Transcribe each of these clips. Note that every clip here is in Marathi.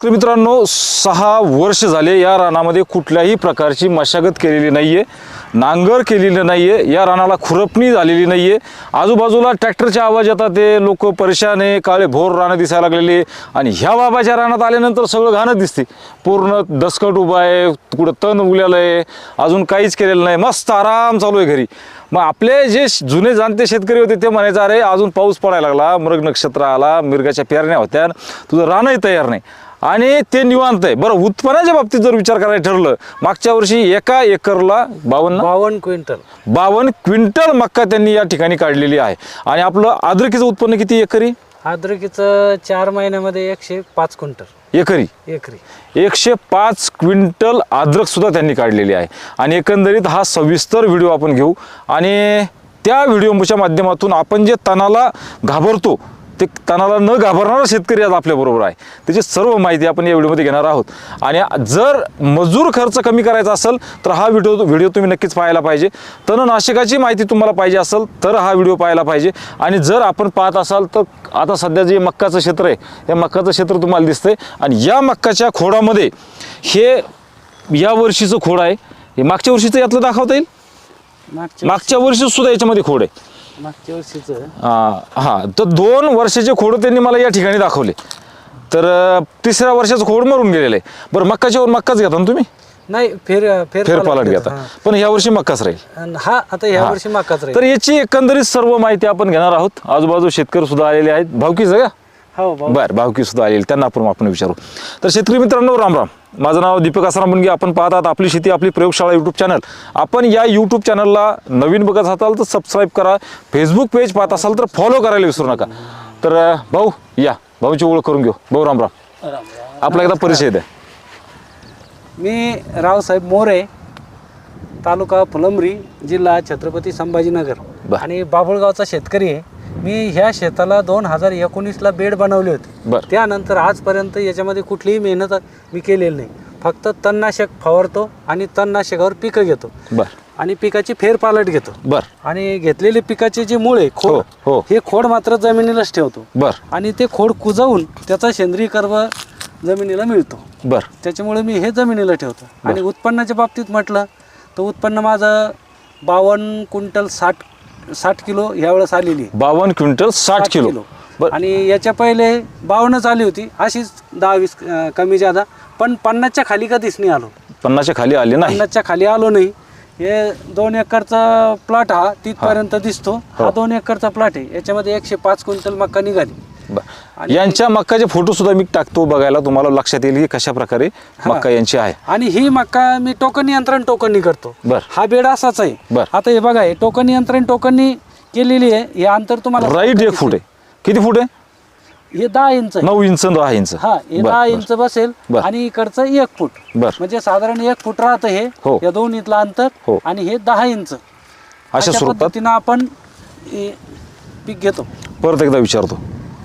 तर मित्रांनो सहा वर्ष झाले या रानामध्ये कुठल्याही प्रकारची मशागत केलेली नाही आहे नांगर केलेलं नाही आहे या रानाला खुरपणी झालेली नाही आहे आजूबाजूला ट्रॅक्टरचे आवाज येतात ते लोक परेशान आहे काळे भोर रानं दिसायला लागलेले आणि ह्या बाबाच्या रानात आल्यानंतर सगळं घाणं दिसते. पूर्ण दसकट उभं आहे कुठं तण उगलेलं आहे अजून काहीच केलेलं नाही. मस्त आराम चालू आहे घरी. मग आपले जे जुने जाणते शेतकरी होते ते म्हणायचं अरे अजून पाऊस पडायला लागला मृग नक्षत्र आला मृगाच्या पेरण्या होत्या तुझं रानही तयार नाही. आणि ते निवांत आहे. बरं उत्पन्नाच्या बाबतीत जर विचार करायला ठरलं मागच्या वर्षी एका एकरला बावन्न बावन्न क्विंटल. बावन्न क्विंटल मक्का त्यांनी या ठिकाणी काढलेली आहे. आणि आपलं अद्रकीचं उत्पन्न किती एकरी? अद्रकीचं चार महिन्यामध्ये एकशे पाच क्विंटल. एकरी. एकरी. एकशे पाच क्विंटल अद्रक सुद्धा त्यांनी काढलेली आहे. आणि एकंदरीत हा सविस्तर व्हिडिओ आपण घेऊ. आणि त्या व्हिडिओच्या माध्यमातून आपण जे तणाला घाबरतो ते तणाला न घाबरणारा शेतकरी आज आपल्याबरोबर आहे. त्याची सर्व माहिती आपण या व्हिडिओमध्ये घेणार आहोत. आणि जर मजूर खर्च कमी करायचा असेल तर हा व्हिडिओ व्हिडिओ तुम्ही नक्कीच पाहायला पाहिजे. तणनाशकाची माहिती तुम्हाला पाहिजे असेल तर हा व्हिडिओ पाहायला पाहिजे. आणि जर आपण पाहत असाल तर आता सध्या जे मक्काचं क्षेत्र आहे या मक्काचं क्षेत्र तुम्हाला दिसतंय. आणि या मक्काच्या खोडामध्ये हे या वर्षीचं खोड आहे. हे मागच्या वर्षीचं यातलं दाखवता येईल? मागच्या मागच्या वर्षी सुद्धा याच्यामध्ये खोड आहे. मागच्या वर्षीचं. हा तर दोन वर्षाचे खोड त्यांनी मला या ठिकाणी दाखवले. तर अ, तिसऱ्या वर्षाचं खोड मरून गेलेलं आहे. बरं मक्काच्यावर मक्काच घेता ना तुम्ही? नाही फेर फेर फेरपालट घेता. पण ह्या वर्षी मक्काच राहील. हा आता ह्या हा. वर्षी मकाच तर राहील याची एकंदरीत सर्व माहिती आपण घेणार आहोत. आजूबाजू शेतकरी सुद्धा आलेले आहेत. भावकीच का? हो बर भावकी सुद्धा आलेली त्यांना आपण आपण विचारू. तर शेतकरी मित्रांनो राम राम. माझं नाव दीपक आसाराम बुनगे आपण पाहतात आपली शेती आपली प्रयोगशाळा यूट्यूब चॅनल आपण या यूट्यूब चॅनलला नवीन बघत असाल तर सबस्क्राईब करा. फेसबुक पेज पाहत असाल तर फॉलो करायला विसरू नका. तर भाऊ या. भाऊची ओळख करून घेऊ. भाऊ राम राम. आपला एकदा परिचय द्या. मी रावसाहेब मोरे तालुका फुलंब्री जिल्हा छत्रपती संभाजीनगर. आणि बाभुळगावचा शेतकरी आहे. मी ह्या शेताला दोन हजार एकोणीसला बेड बनवले होते. बर. त्यानंतर आजपर्यंत याच्यामध्ये कुठलीही मेहनत मी केलेली नाही. फक्त तणनाशक फवारतो आणि तणनाशकावर पिकं घेतो. बर. आणि पिकाची फेरपालट घेतो. बर. आणि घेतलेले पिकाचे जे मूळ आहे हो, खोड हो. हे. खोड मात्र जमिनीलाच ठेवतो. बर. आणि ते खोड कुजवून त्याचा सेंद्रिय कर्ब जमिनीला मिळतो. बर. त्याच्यामुळे मी हे जमिनीला ठेवतो. आणि उत्पन्नाच्या बाबतीत म्हटलं तर उत्पन्न माझं बावन्न क्विंटल साठ साठ किलो ह्यावेळेस आलेली. आहे. बावन्न क्विंटल साठ किलो. बर. आणि याच्या पहिले बावन्नच आली होती. अशीच दहा वीस अं, कमी जादा. पण पन्नासच्या खाली कधीच नाही आलो. पन्नासच्या खाली आले नाही. पन्नासच्या खाली आलो नाही. हे दोन एकरचा प्लॉट हा तिथपर्यंत दिसतो. हो. हा. दोन एकरचा प्लॉट आहे. याच्यामध्ये एकशे पाच क्विंटल मका निघाली. बर. यांच्या मक्काचे फोटो सुद्धा मी टाकतो बघायला तुम्हाला लक्षात येईल की कशा प्रकारे मक्का यांची आहे. आणि ही मका मी टोकन यंत्रण टोकननी करतो. बर. हा बेड असाच आहे. बर. आता हे बघा हे टोकन यंत्रण टोकननी केलेली आहे. हे अंतर तुम्हाला राईट एक फूट आहे. किती फूट आहे? हे दहा इंच आहे. नऊ इंच दहा इंच हा हे बर, दहा बर. इंच बसेल बर. आणि इकडचं एक फूट बर. म्हणजे साधारण एक फूट राहतं हे हो. या दोन इथलं अंतर हो. आणि हे दहा इंच अशा स्वरूपात पद्धतीनं आपण हे पीक घेतो परत एकदा विचारतो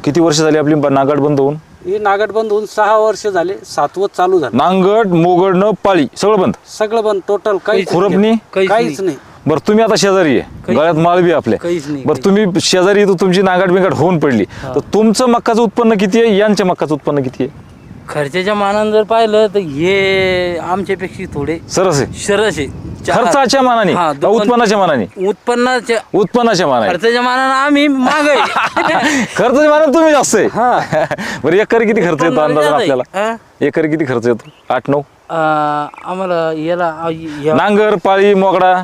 किती वर्ष झाली आपली नांगड बंद होऊन हे नागट बंद होऊन सहा वर्ष झाले सातवं चालू झालं नांगड मोगडणं पाळी सगळं बंद सगळं बंद टोटल काहीच खुरपणी? काहीच नाही बरं तुम्ही आता शेजारी आहे. गळ्यात माळबी आपले. काहीच नाही, बरं तुम्ही शेजारी तर तुमची नांगड बिंगड होऊन पडली. तर तुमचं मक्काचं उत्पन्न किती आहे? यांच्या मक्काचं उत्पन्न किती आहे? खर्चाच्या मानानं जर पाहिलं तर हे आमच्यापेक्षा थोडे सरस आहे. सरस आहे. चार- खर्चाच्या मानाने हा, का दोन- उत्पन्नाच्या मानाने? उत्पन्नाच्या उत्पन्नाच्या मानाने. खर्चाच्या मानानं आम्ही माग आहे. खर्चाच्या मानाने तुम्ही जास्त आहे. बरं एकरी किती खर्च येतो उत्पन्न अंदाज जास्त आहे. आपल्याला? एकरी किती खर्च येतो? आठ नऊ? अं, आम्हाला याला या- नांगर पाळी मोगडा?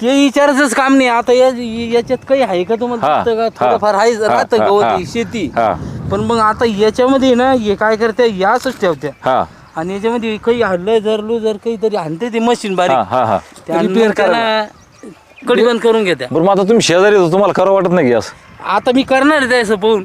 ते विचारायचंच काम नाही. आता या याच्यात काही आहे का हा, तुम्हाला दिसतं का हा, थोडंफार आहे हा, राहतं हा, गवत हा. शेती. हा. पण मग आता याच्यामध्ये ना हे काय करते याच ठेवत्या. हा. आणि याच्यामध्ये काही हल्लं जरलो जर काहीतरी आणते ते मशीन हा बारीक. हा हा त्यानं Repair मग त्याला कडी बंद करून घेत्या. बरं मग आता तुम्ही शेजारी होतो तुम्हाला खरं वाटत नाही की असं? आता मी करणार आहे त्याचं पाहून.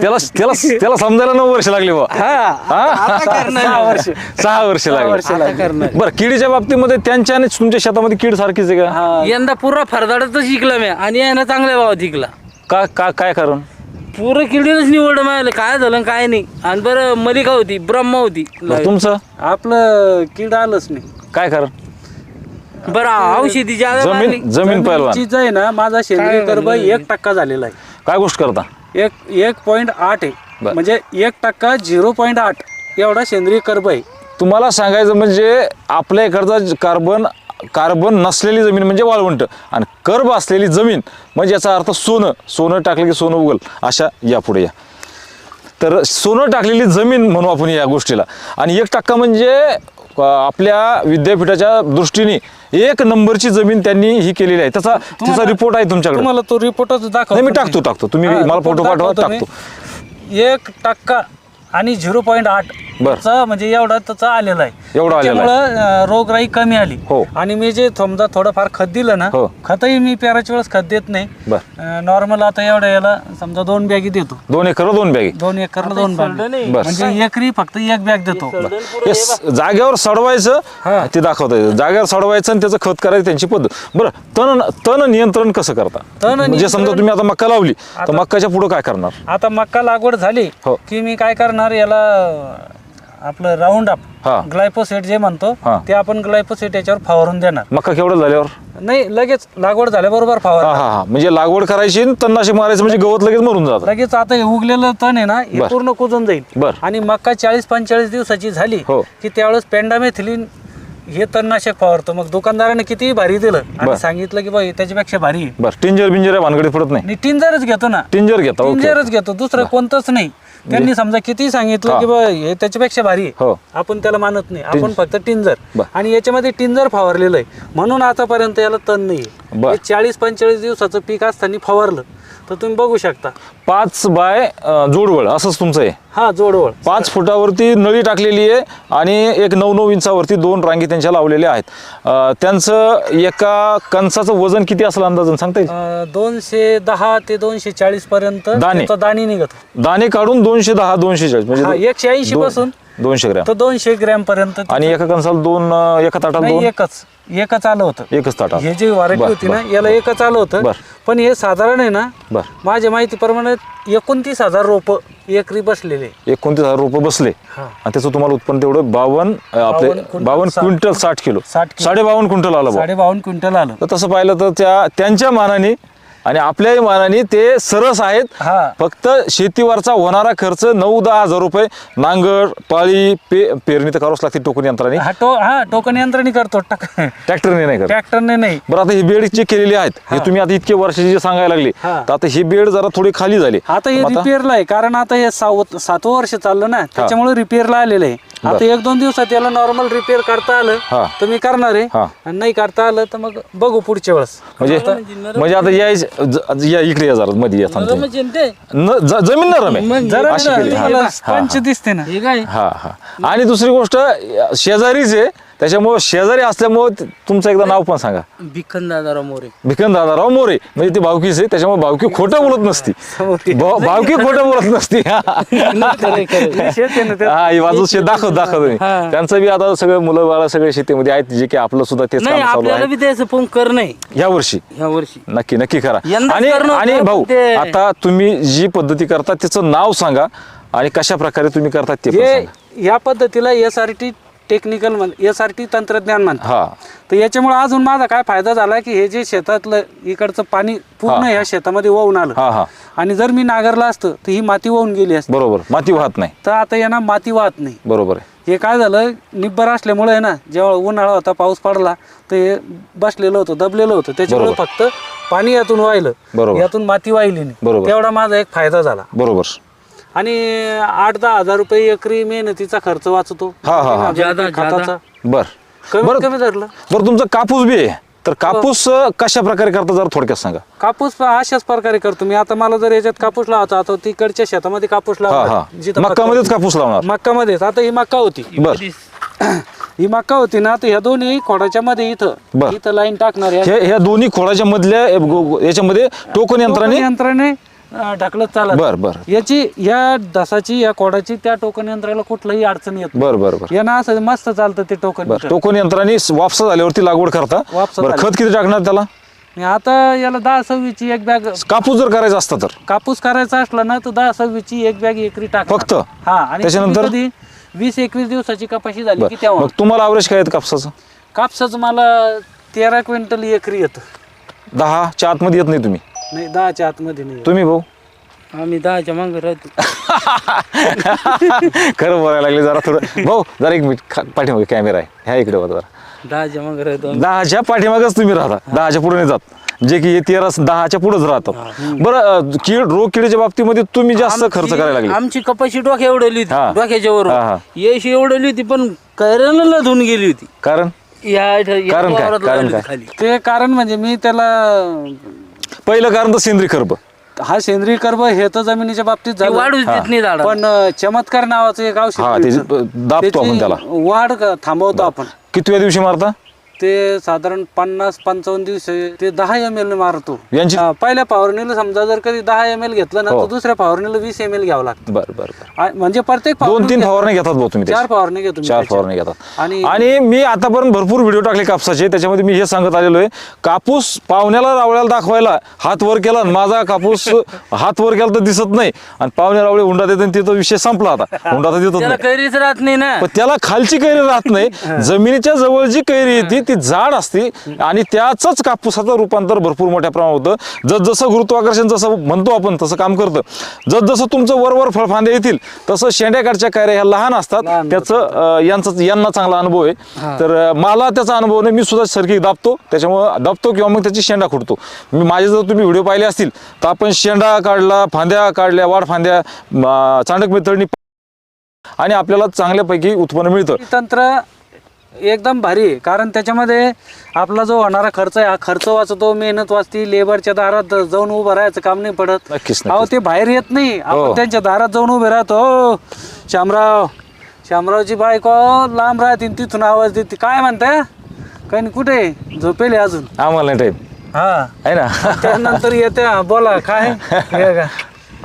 त्याला त्याला त्याला समजायला नऊ वर्ष लागली बा आता करणार सहा वर्ष सहा वर्ष लागली. आता करणार बरं किडीच्या बाबतीमध्ये त्यांच्या आणि तुमच्या शेतामध्ये कीड सारखीच आहे का? हा. यंदा पुरा फरदाडच शिकला मी आणि यानं चांगल्या भावात शिकला. का का काय कारण? पुरं किडीनच निवड मिळालं काय झालं काय नाही. आणि बरं मलिका होती ब्रह्मा होती. बरं, तुमचं? आपलं कीड आलंच नाही. काय कारण? बरं औषधी. जमीन जमीन पहिलवान. जमिनीची आहे ना माझा सेंद्रिय कर्ब? एक टक्का झालेला आहे. काय गोष्ट करता? एक एक पॉईंट आठ आहे. म्हणजे एक टक्का झिरो पॉईंट आठ एवढा सेंद्रिय कर्ब आहे. तुम्हाला सांगायचं म्हणजे आपल्या इकडचा कार्बन कार्बन नसलेली जमीन म्हणजे वाळवंट आणि कर्ब असलेली जमीन म्हणजे याचा अर्थ सोनं. सोनं टाकलं की सोनं उगल. अशा यापुढे या. तर सोनं टाकलेली जमीन म्हणू आपण या गोष्टीला. आणि एक टक्का म्हणजे आपल्या विद्यापीठाच्या दृष्टीने एक नंबरची जमीन त्यांनी ही केलेली आहे त्याचा त्याचा रिपोर्ट आहे तुमच्याकडे तुम्हाला तो रिपोर्टच दाखव मी टाकतो, टाकतो. तुम्ही मला फोटो पाठवा, टाकतो. एक टक्का आणि झिरो पॉईंट आठ बर. चा म्हणजे एवढा त्याचा आलेला आहे एवढा आलेला आहे. त्याच्यामुळं, अं, रोगराई कमी आली हो. आणि मी जे समजा थोडंफार खत दिलं ना हो. खतही मी पेराच्या वेळेस खत देत नाही बर नॉर्मल आता एवढ्या याला समजा दोन बॅगी देतो दोन एकर दोन बॅग दोन एकरला दोन बॅग नाही. बर. म्हणजे एकरी फक्त एक बॅग देतो हे स- जागेवर सडवायचं. ते दाखवता येतं जागेवर सडवायचं आणि त्याचं खत करायचं त्यांची पद्धत बरं तण तण नियंत्रण कसं करता तण म्हणजे समजा तुम्ही आता मक्का लावली तर मक्काच्या पुढे काय करणार आता मक्का लागवड झाली हो. की मी काय करणार याला आपलं राऊंड अप हा. ग्लायपोसेट जे म्हणतो हा. ते आपण ग्लायपोसेट याच्यावर फवारून देणार. मक्का केवढं झाल्यावर? नाही लगेच लागवड झाल्याबरोबर हा फवार. हा हा म्हणजे लागवड करायची आणि तणनाशक मारायचं म्हणजे गवत लगेच मरून जातं. लगेच आता हे उगलेलं तण आहे ना हे बर. पूर्ण कुजून जाईल. बर. आणि मक्का चाळीस पंचेचाळीस दिवसाची झाली हो. की त्यावेळेस पेंडामेथिलीन हे तणनाशक फवारतो. मग दुकानदाराने कितीही भारी दिलं बर. आणि सांगितलं की बाई त्याच्यापेक्षा भारी आहे. बरं टिंजर बिंजर आहे भानगडीत पडत नाही. आणि टिंजरच घेतो ना. टिंजर घेता ओके. टिंजरच घेतो दुसरं कोणतंच नाही. त्यांनी समजा किती सांगितलं. की बा हे त्याच्यापेक्षा भारी आहे. हो. आपण त्याला मानत नाही. आपण फक्त टिंजर. बर. आणि याच्यामध्ये टिंजर फवारलेलं आहे. म्हणून आतापर्यंत याला तण नाही बर. चाळीस पंचेचाळीस दिवसाचं पीक असताना फवारलं. तर तुम्ही बघू शकता. पाच बाय अं, जोडवळ असंच तुमचं आहे. हा जोडवळ. पाच फुटावरती नळी टाकलेली आहे आणि एक नऊ नऊ इंचावरती दोन रांगी त्यांच्या लावलेल्या आहेत. अं, त्यांचं एका कणसाचं वजन किती असलं अंदाजन? सांगता येईल? अं, दोनशे दहा ते दोनशे चाळीस पर्यंत दाणे. त्याचा दाणी निघत. दाणे काढून दोनशे दहा दोनशे चाळीस हा, म्हणजे एकशे ऐंशी दोन- पासून दोनशे ग्रॅम. तर दोनशे ग्रॅम पर्यंत आणि एका कणसाला दोन अं, एका ताटाला नाही दोन? एकच. एकच आलं होतं एकच ताटात हे जे व्हरायटी बर, होती ना बर. याला एकच आलं होतं बर. पण हे साधारण आहे ना बर माझ्या माहितीप्रमाणे एकोणतीस हजार रोप एकरी बसलेले एकोणतीस हजार रुपये बसले हा. आणि त्याचं तुम्हाला उत्पन्न तेवढं बावन्न अं, आपले क्विंटल, बावन्न साठ. क्विंटल साठ किलो 60 किलो. साडे बावन्न क्विंटल आलं बुवा. साडे बावन्न क्विंटल आलं तर तसं पाहिलं तर त्या त्यांच्या मानाने आणि आपल्याही मानाने ते सरस आहेत. हा. फक्त शेतीवरचा होणारा खर्च नऊ दहा हजार रुपये. नांगर पाळी पे पेरणी तर करावंच लागते टोकन यंत्राने. हा टो हा टोकन यंत्रणी करतो. टाक ट्रॅक्टरने नाही करत. ट्रॅक्टरने नाही. बरं आता ही बेड जे केलेली आहेत. हे तुम्ही आता इतके वर्षाचे जे सांगायला लागले हा. तर आता ही बेड जरा थोडी खाली झाली. आता हे मग आता- रिपेअरला आहे कारण आता हे सावत सातवं वर्ष चाललं ना त्याच्यामुळे रिपेअरला आलेलं आहे. आता एक दोन दिवसात याला नॉर्मल रिपेअर करता आलं हा. तर मी करणार आहे. हा. आणि नाही करता आलं तर मग बगू पुढच्या वेळेस. म्हणजे म्हणजे आता यायचं ज- या इकडे या जरा मध्ये या थांबते. म्हणजे जमीन नरम आहे. जरा अशी केली, हा. तुम्हाला स्पंच दिसते ना. हे काय? हा हा. आणि दुसरी गोष्ट शेजारीच आहे. त्याच्यामुळं शेजारी असल्यामुळं त- तुमचं एकदा नाव पण सांगा. भिखन दादाराव मोरे. भिकन दादाराव मोरे. म्हणजे ती भावकीच आहे त्याच्यामुळे भावकी खोटं बोलत नसती. भाव- भावकी खोटं बोलत नसती. खरंय, खरंय. शेत आहे ना ते. हा ही बाजू शेत दाखव दाखव हा. त्यांचं बी आता सगळे मुलं बाळा सगळे शेतीमध्ये आहेत जे की आपलं सुद्धा तेच नाही काम चालू आपल्याला आहे. फोन कर नाही. या वर्षी. ह्या वर्षी. नक्की नक्की करा. यंदाच आणि करणं आणि भाऊ ते- आता तुम्ही जी पद्धती करता त्याचं नाव सांगा आणि कशा प्रकारे तुम्ही करता ते पण हे सांगा. या पद्धतीला S R T technical S R T तंत्रज्ञान म्हणतात. हा. तर याच्यामुळे अजून माझा काय फायदा झाला की हे जे शेतातलं इकडचं पाणी पूर्ण. या शेतामध्ये वाहून आलं. हा हा. आणि जर मी नागरला असतं तर ही माती वाहून गेली असती. बरोबर. माती वाहत नाही. तर आता यांना माती वाहत नाही. बरोबर आहे. हे काय झालं निब्बर असल्यामुळे आहे ना जेव्हा उन्हाळा होता पाऊस पडला तर हे बसलेलं होतं दबलेलं होतं. त्याच्यामुळे बरोबर. फक्त पाणी यातून वाहिलं. बरोबर. यातून माती वाहिली नाही. बरोबर. तेवढा माझा एक फायदा झाला. बरोबर. आणि आठ दहा हजार रुपये एकरी मेहनतीचा खर्च वाचतो. हा, हा, हा. खताचा. बर. कमीत बरं कमी धरलं. बरं तुमचं कापूस बी आहे. तर कापूस अं, कशा प्रकारे करता जरा थोडक्यात सांगा. कापूस प- अशाच प्रकारे करतो मी. आता मला जर याच्यात कापूस लावायचा आता तिकडच्या शेतामध्ये कापूस हा हा. लावला जिथं मक्कामध्येच कापूस लावणार. मक्का मध्येच आता ही मक्का होती. बर. ही मक्का होती ना तर ह्या दोन्ही खोडाच्या मध्ये इथं बर. इथं लाईन टाकणार आहे. हे ह्या दोन्ही खोळाच्या मधल्या ए, गो- गो- याच्यामध्ये टोकन यंत्राने? यंत्राने ढकलत चालत. बर बर. याची या दसाची या कोडाची त्या टोकन यंत्राला कुठलाही अडचण येत बर बर बर. यांना असं मस्त चालतं ते टोकन बर यंत्र. टोकन यंत्राने वापसा झाल्यावरती लागवड करता. वापसा बरं खत किती टाकणार त्याला? आणि आता याला दहा सव्वीसची एक बॅग कापूस जर करायचा असता तर? कापूस करायचा असला ना तर दहा सव्वीसची एक बॅग एकरी टाक फक्त? हा आणि त्याच्यानंतर? कधी वीस एकवीस दिवसाची कपाशी झाली बर. की तेव्हा. मग तुम्हाला अवरेज काय येतं कापसाचं? कापसाचं मला तेरा क्विंटल एकरी येतं. दहाच्या आतमध्ये येत नाही तुम्ही? नाही दहाच्या आतमध्ये नाही. तुम्ही भाऊ? आम्ही दहाच्या मागं राहतो. खरं बोलायला लागले जरा थोडं. भाऊ जरा एक मिनिट खा- पाठीमागे कॅमेरा आहे. ह्या इकडे बघा जरा. दहाच्या मागं राहतो आम्ही. दहाच्या पाठीमागच तुम्ही राहता. दहाच्या पुढे नाही जात. जे की हे तेरा दहाच्या पुढेच राहतात बरं अं, कीड रोग किडीच्या बाबतीमध्ये तुम्ही जास्त खर्च आमची- करायला लागले. आमची कपाशी डोक्या एवढली हा. होती डोक्याच्या वर हा. यश एवढली होती पण कैऱ्याला धुवून गेली होती. कारण? या या कारण काय? वावरात कारण लागली काय? होती खाली. ते कारण म्हणजे मी त्याला पहिलं कारण तर सेंद्रिय खर्च हा सेंद्रिय कर्ब हे तर जमिनीच्या बाबतीत ती झालं. वाढूच देत नाही झाड. पण अं, चमत्कार नावाचं एक औषध हा, मिळतं. त्याची दाबतो आपण त्याची त्याला. वाढ क- थांबवतो आपण. कितव्या दिवशी मारता? ते साधारण पन्नास पंचावन्न दिवस ते दहा एम एल मारतो. यांची- हा, पहिल्या फवारणीला समजा जर कधी दहा एम एल घेतलं ना हो. तर दुसऱ्या फवारणीला वीस एम एल घ्यावं लागतं. बरं बरं बरं. आ- म्हणजे प्रत्येक दोन तीन फवारणी फवारणी घेतात भाऊ तुम्ही चार त्याची. फवारणी घेतो मी चार त्याच्या. फवारणी घेतात. आणि आणि मी आतापर्यंत भरपूर व्हिडिओ टाकले कापसाचे त्याच्यामध्ये मी हे सांगत आलेलो आहे. कापूस पाहुण्याला रावळ्याला दाखवायला हात वर केला आणि माझा कापूस हात वर केला तर दिसत नाही. आणि पाहुण्या रावळे हुंडा देतात आणि तिथं विषय संपला आता. हुंडा तर देतच त्याला नाही. कैरीच राहत नाही ना. पण त्याला खालची कैरी राहत नाही. जमिनीच्या जवळ जी कैरी येते ती जाड असते आणि त्याच कापूसाचं रूपांतर भरपूर मोठ्या प्रमाणात होतं. जस जसं गुरुत्वाकर्षण जसं म्हणतो आपण तसं काम करतं. जस जसं तुमचं वरवर फळफांदे येतील तसं शेंड्याकडच्या कैऱ्या ह्या लहान असतात. त्याचं यांचं यांना चांगला अनुभव आहे. तर मला त्याचा अनुभव नाही मी सुद्धा सरकी दाबतो. त्याच्यामुळं दाबतो किंवा मग त्याची शेंडा खुडतो. मी माझे जर तुम्ही व्हिडिओ पाहिले असतील तर आपण शेंडा काढला फांद्या काढल्या वाढ फांद्या चांडक मेथडनी आणि आपल्याला चांगल्यापैकी उत्पन्न मिळतं. तंत्र एकदम भारी आहे. कारण त्याच्यामध्ये आपला जो होणारा खर्च आहे हा खर्च वाचतो मेहनत वाचती लेबरच्या दारात जाऊन उभं राहायचं काम नाही पडत. नक्कीच, अहो. ते बाहेर येत नाही. हो. आपण त्यांच्या दारात जाऊन उभे राहतो. "ओ, शामराव शामरावची बायको लांब राहते तिथून आवाज देते. काय म्हणताय काही नाही कुठे झोपेले अजून. आम्हाला टाईम हा. आहे ना? त्यानंतर येते "हा, बोला काय? हे का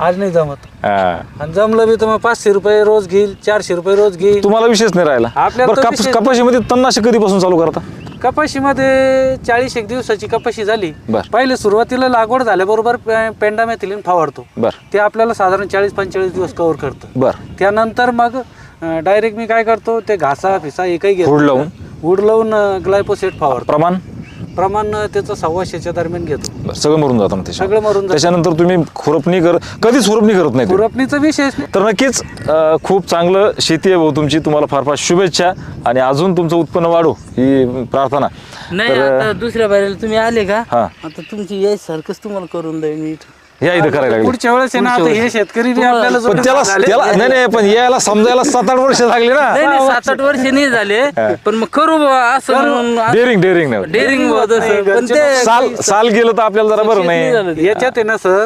आज नाही जमत. हा. आणि जमलं बी तर मग पाचशे रुपये रोज घेईल चारशे रुपये रोज घेईल. तुम्हाला विशेष नाही राहिला. आपल्याला बरं तर कापूस विशेष- कपाशीमध्ये कधीपासून चालू करता? कपाशीमध्ये चाळीस एक दिवसाची कपाशी झाली. बर. पहिले सुरुवातीला लागवड झाल्याबरोबर पे- पेंडा मेथिलीन फवारतो बर. ते आपल्याला साधारण चाळीस पंचेचाळीस दिवस कव्हर करतं. बर. त्यानंतर मग डायरेक्ट मी काय करतो ते घासा फिसा एकही घेतो लावून? हुड लावून ग्लायपोसेट फवारतो प्रमाण? प्रमाण त्याचं सव्वाशेच्या दरम्यान घेतो बरं, सगळं मरून जातं मग त्याच्यात. सगळं मरून जातं. त्याच्यानंतर तुम्ही खुरपणी कर कधीच खुरपणी करत नाही तुम्ही. खुरपणीचा विशेष नाही. तर नक्कीच अं, खूप चांगलं शेती आहे भाऊ तुमची तुम्हाला फार फार शुभेच्छा आणि अजून तुमचं उत्पन्न वाढो ही प्रार्थना नाही तर आता दुसऱ्या बाहेर तुम्ही आले का हा. आता तुमची याय सारखंच तुम्हाला करून देईन मी इथं. या इथं करायला लागले. पुढच्या वेळेस आहे ना आता हे शेतकरी बी आपल्याला पण जोडून त्याला झाले. त्याला नाही नाही पण यायला समजायला सात आठ वर्ष लागली नाही ना नाही सात आठ वर्ष नाही झाले पण मग करू बुवा असं म्हणून डेअरिंग डेअरिंग नाही. डेअरिंग बुवा तसं. पण ते साल साल गेलं तर आपल्याला जरा बरं नाही झालं ते. याच्यात आहे ना सर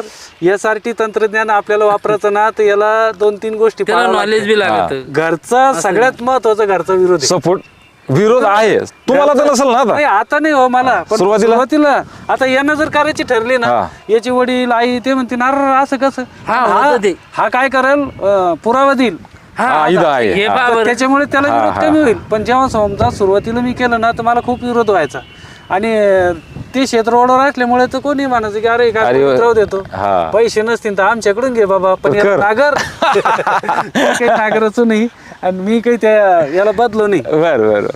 एस आर टी तंत्रज्ञान आपल्याला वापरायचं ना तर याला दोन तीन गोष्टी त्याला नॉलेज बी लागत. घरचा सगळ्यात महत्त्वाचा घरचा विरोध आहे. सपोर्ट विरोध आहे तुम्हाला तर नसेल ना आता नाही आता नाही हो मला पण सुरुवातीला? सुरुवातीला आता यांना जर करायची ठरली ना हा. याची वडील आई ते म्हणते ना असं कसं हा, हा होतं ते. हा काय करेल अं, पुरावा देईल हा, इथं आहे. हे हा. पहा तर बरं. त्याच्यामुळे त्याला हा, विरोध हा, कमी होईल पण जेव्हा समजा सुरुवातीला मी केलं ना तर मला खूप विरोध व्हायचा आणि अं, ते शेत रोडवर असल्यामुळे तर कोणी म्हणायचं की अरे काय अरे. उतरव देतो हा. पैसे नसतील तर आमच्याकडून घे बाबा पण याला कर. नागर काही नागराचं नाही आणि मी काही त्या याला बदलो नाही. बरं बरं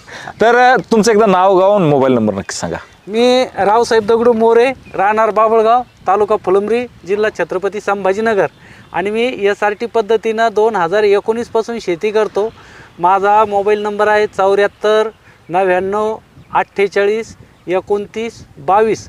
तर तुमचं एकदा नाव गाव आणि मोबाईल नंबर नक्की सांगा. मी रावसाहेब दगडू मोरे राहणार बाबळगाव तालुका फुलंब्री जिल्हा छत्रपती संभाजीनगर. आणि मी एस आर टी पद्धतीनं दोन हजार एकोणीसपासून शेती करतो. माझा मोबाईल नंबर आहे चौऱ्याहत्तर नव्याण्णव अठ्ठेचाळीस एकोणतीस बावीस.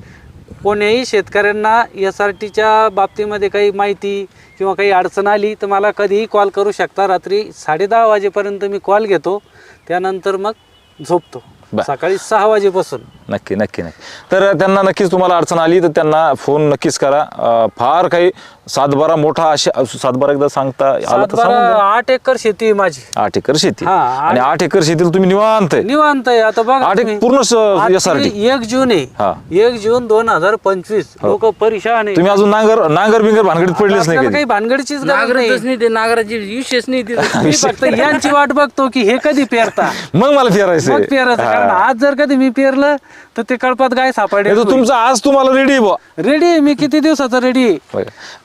कोण्याही शेतकऱ्यांना एस आर टीच्या बाबतीमध्ये काही माहिती किंवा काही अडचण आली तर मला कधीही कॉल करू शकता. रात्री साडेदहा वाजेपर्यंत मी कॉल घेतो. त्यानंतर मग झोपतो. बर. सकाळी सहा वाजेपासून. नक्की नक्की नक्की. तर त्यांना नक्कीच तुम्हाला अडचण आली तर त्यांना फोन नक्कीच करा. अं, फार काही सातबारा मोठा असे सातबारा एकदा सांगता आलं तर सातबारा सांगून द्या. आठ एकर शेती आहे माझी. आठ एकर शेती. हा, आणि आठ एकर शेतीला तुम्ही निवांत आहे. निवांत आहे. आता बघा आठ एक तुम्ही. पूर्ण स- आज एक जून हा. आहे एक जून दोन हजार पंचवीस. लोक परेशान आहे. तुम्ही अजून नांगर नांगर बिंगर भानगडीत पडलेच नाही आपल्याला कधी. काही भानगडीचीच गरज नाही. नाही ते नागराची विशेष नाही तिथं मी फक्त यांची वाट बघतो की हे कधी पेरता. मग मला पेरायचं. कारण आज जर कधी मी पेरलं तर ते कळपात गाय सापडे तुमचं आज तुम्हाला रेडी बुवा. रेडी आहे मी किती दिवसाचा रेडी.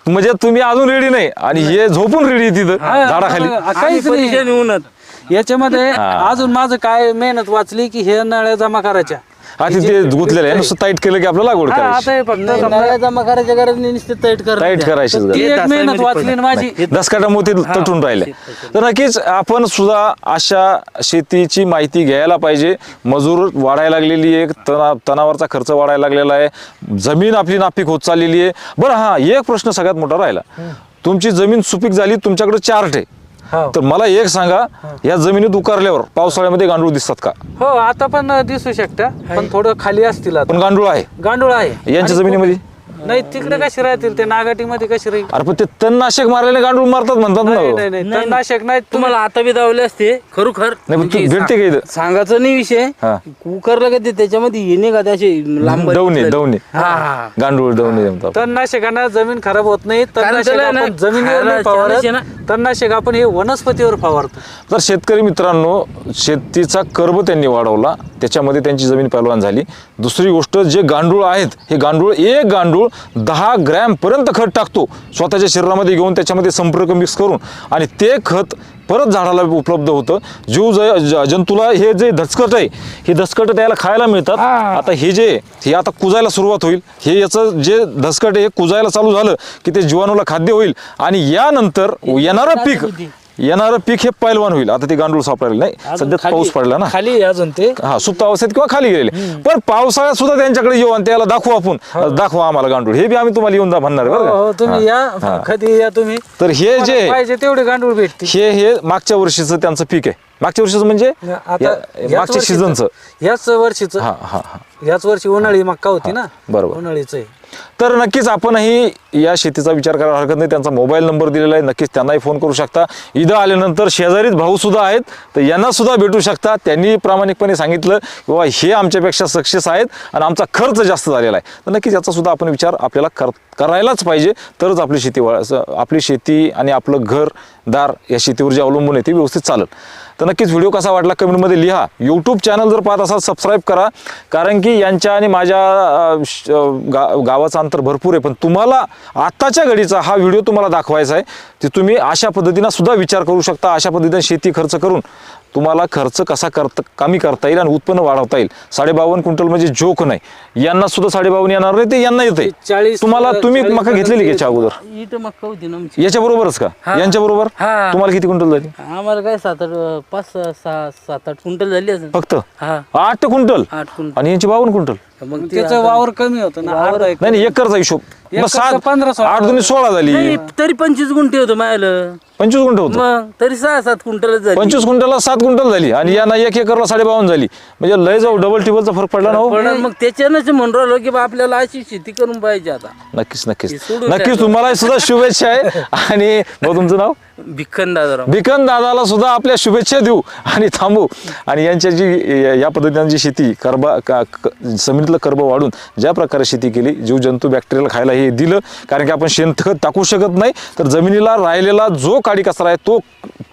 म्हणजे तुम्ही अजून रेडी नाही आणि हे झोपून रेडी तिथं झाडाखाली. काहीच नाही. याच्यामध्ये अजून माझं काय मेहनत वाचली की हे नळ्या जमा करायच्या. हा ते- ते गुंतलेलं आहे. नुसतं टाईट केलं की आपल्याला लागवड हा, करायची. आता हे फक्त नाही, समजा नळ्या जमा करायच्या गरज नाही नुसते टाईट कर टाईट करायची ती एक मेहनत वाचली ना माझी. दसकाटामुळे ते तटून राहिले. तर नक्कीच आपण सुद्धा अशा शेतीची माहिती घ्यायला पाहिजे. मजूर वाढायला लागलेली आहे तना तणावरचा खर्च वाढायला लागलेला आहे. जमीन आपली नापीक होत चाललेली आहे. बरं हा एक प्रश्न सगळ्यात मोठा राहिला. तुमची जमीन सुपीक झाली तुमच्याकडे चार्ट आहे तर मला एक सांगा या जमिनीत उकारल्यावर पावसाळ्यामध्ये गांडूळ दिसतात का? हो आता पण दिसू शकता पण थोडं खाली असतील पण गांडूळ आहे. गांडूळ आहे. यांच्या जमिनीमध्ये? नाही तिकडे कशी राहतील? ते नागाटीमध्ये कशी राहील? अरे पण ते तणनाशक मारलेले गांडूळ मारतात म्हणतात नाही ना नाही नाही. तणनाशक नाही तुम्ही तुम्हाला आता बी दावले असते खरोखर. नाही पण तू म्हणजे भेटते का इथं? सांगायचं नाही विषय. हा. उकरलं का ते त्याच्यामध्ये येणे का त्याचे लांब दवणे दवणे. हा हा. गांडूळ दवणे जमतात तणनाशकांना जमीन खराब होत नाही तणनाशक त्याला ना आपण जमिनीवर नाही तणनाशक आपण हे वनस्पतीवर फवारतो. तर शेतकरी मित्रांनो शेतीचा कर्ब त्यांनी वाढवला त्याच्यामध्ये त्यांची जमीन पैलवान झाली. दुसरी गोष्ट जे गांडूळ आहेत हे गांडूळ एक गांडूळ दहा ग्रॅम पर्यंत खत टाकतो. स्वतःच्या शरीरामध्ये घेऊन त्याच्यामध्ये संपर्क मिक्स करून. आणि ते खत परत झाडाला उपलब्ध होतं. जीव ज- जंतूला हे जे धचकट आहे हे धचकट त्याला खायला मिळतात. आता हे जे हे आता कुजायला सुरुवात होईल. हे याचं जे धचकट आहे हे कुजायला चालू झालं की ते जीवाणूला खाद्य होईल. आणि यानंतर येणारं पीक येणारं पीक हे पैलवान होईल. आता ते गांडूळ सापडायला नाही. सध्या पाऊस पडला ना. खाली आहे अजून ते. हा सुप्त अवस्थेत किंवा खाली गेलेले. पण पावसाळ्यात सुद्धा त्यांच्याकडे येऊ आणि त्याला दाखवू आपण. दाखवा आम्हाला गांडूळ. हे बी आम्ही तुम्हाला येऊन दा म्हणणार हो बरं हो, का? तुम्ही हा. या. कधी या तुम्ही. तर हे जे पाहिजे तेवढे गांडूळ भेटते हे हे मागच्या वर्षीचं त्यांचं पीक आहे. मागच्या वर्षीचं म्हणजे? आता या- याच मागच्या वर्षीचं- सीझनचं. याच वर्षीच. हा हा हा. याच वर्षी उन्हाळी मक्का होती ना? बरोबर. उन्हाळीच आहे. तर नक्कीच आपणही या शेतीचा विचार करायला हरकत नाही. त्यांचा मोबाईल नंबर दिलेला आहे. नक्कीच त्यांनाही फोन करू शकता. इथं आल्यानंतर शेजारीच भाऊसुद्धा आहेत. तर यांनासुद्धा भेटू शकता. त्यांनी प्रामाणिकपणे सांगितलं की बाबा हे आमच्यापेक्षा सक्सेस आहेत आणि आमचा खर्च जास्त झालेला आहे. तर नक्कीच याचासुद्धा आपण विचार आपल्याला कर करायलाच पाहिजे. तरच आपली शेती व आपली शेती आणि आपलं घरदार या शेतीवर जे अवलंबून आहे ते व्यवस्थित चालेल. तर नक्कीच व्हिडिओ कसा वाटला कमेंटमध्ये लिहा. यूट्यूब चॅनल जर पाहत असाल सबस्क्राईब करा. कारण की यांच्या आणि माझ्या श- गा गावाचा अंतर भरपूर आहे पण तुम्हाला आत्ताच्या घडीचा हा व्हिडिओ तुम्हाला दाखवायचा आहे ते तुम्ही अशा पद्धतीनं सुद्धा विचार करू शकता अशा पद्धतीने शेती खर्च करून. तुम्हाला खर्च कसा करता कमी करता येईल आणि उत्पन्न वाढवता येईल. साडेबावन्न क्विंटल म्हणजे जोक नाही. यांना सुद्धा साडेबावन्न येणार नाही ते यांना येते चाळीस- तुम्हाला तुम्ही मका घेतलेली का याच्या अगोदर? इथं आमची. याच्या बरोबरच का? हा. यांच्या बरोबर हा. तुम्हाला किती क्विंटल झाली? आम्हाला काय सात आठ पाच सहा सहा सात आठ क्विंटल झाली असेल फक्त? हा. आठ क्विंटल? आठ क्विंटल. आणि यांची बावन्न क्विंटल? मग ते त्याचं वावर कमी होतं ना अर्धा एक नाही नाही एकरचा हिशोब. मग सात पंधरा सोळा. आठ दोन्ही सोळा झाली. नाही तरी पंचवीस गुंठे होतं मायलं पंचवीस गुंठ होतं? मग तरी सहा सात क्विंटलच झाली. पंचवीस क्विंटलला सात क्विंटल झाली. आणि यांना एक एकरला साडेबावन्न झाली. म्हणजे लय जाऊ डबल टिबलचा फरक पडला ना हो? पण मग त्याच्यानंच म्हणून राहिलो की बा आपल्याला अशी शेती करून पाहिजे आता. नक्कीच नक्कीच. सोडून नक्कीच द्या. तुम्हाला सुद्धा शुभेच्छा आहे. आणि भाऊ तुमचं नाव? भिक्खन दादाराव. भिकन दादाला सुद्धा आपल्या शुभेच्छा देऊ. आणि थांबू. आणि यांच्या जी या पद्धतीने जी शेती कर्बा का क- जमिनीतलं कर्ब वाढून ज्या प्रकारे शेती केली जीव जंतू बॅक्टेरियल खायला हे दिलं कारण की आपण शेणखत टाकू शकत नाही. तर जमिनीला राहिलेला जो काडी कचरा आहे तो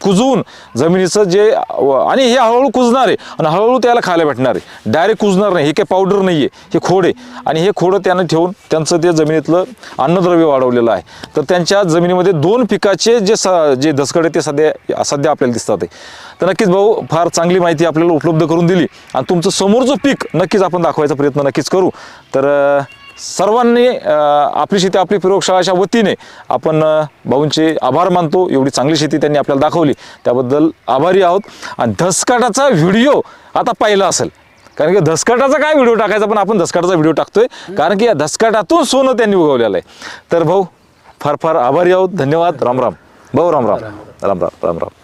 कुजवून जमिनीचं जे आणि हे हळूहळू कुजणार आहे. आणि हळूहळू त्याला खायला भेटणार आहे. डायरेक्ट कुजणार नाही. हे काही पावडर नाही आहे हे खोड आहे. आणि हे खोडं त्यानं ठेवून त्यांचं ते जमिनीतलं अन्नद्रव्य वाढवलेलं आहे. तर त्यांच्या जमिनीमध्ये दोन पिकाचे जे स जे धसकड आहे ते सध्या सध्या आपल्याला दिसतात आहे. तर नक्कीच भाऊ फार चांगली माहिती आपल्याला उपलब्ध करून दिली. आणि तुमचं समोरचं पीक नक्कीच आपण दाखवायचा प्रयत्न नक्कीच करू. तर सर्वांनी आपली शेती आपली प्रयोगशाळाच्या वतीने आपण भाऊंचे आभार मानतो. एवढी चांगली शेती त्यांनी आपल्याला दाखवली. त्याबद्दल आभारी आहोत. आणि धसकाटाचा व्हिडिओ आता पाहिला असेल. कारण की धसकाटाचा काय व्हिडिओ टाकायचा? पण आपण धसकाटाचा व्हिडिओ टाकतोय. कारण की या धसकाटातून सोनं त्यांनी उगवलेलं आहे. तर भाऊ फार फार आभारी आहोत. धन्यवाद. राम राम. भाऊ राम राम. राम राम. राम राम.